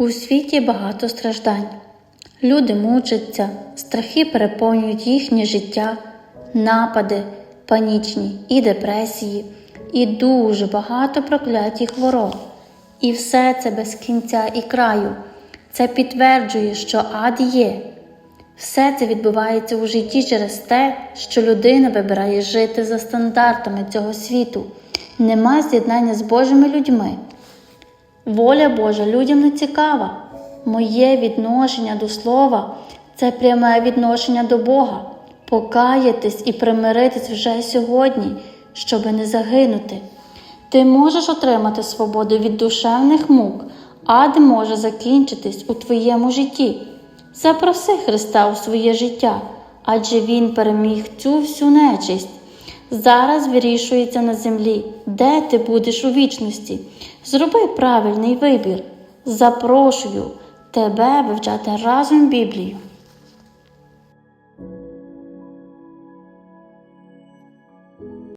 У світі багато страждань. Люди мучаться, страхи переповнюють їхнє життя, напади, панічні і депресії, і дуже багато прокляті хвороб. І все це без кінця і краю. Це підтверджує, що ад є. Все це відбувається у житті через те, що людина вибирає жити за стандартами цього світу. Нема з'єднання з Божими людьми. Воля Божа людям не цікава. Моє відношення до слова це пряме відношення до Бога. Покаятись і примиритись вже сьогодні, щоби не загинути. Ти можеш отримати свободу від душевних мук, ад може закінчитись у твоєму житті. Запроси Христа у своє життя, адже Він переміг цю всю нечисть. Зараз вирішується на землі, де ти будеш у вічності. Зроби правильний вибір. Запрошую тебе вивчати разом Біблію.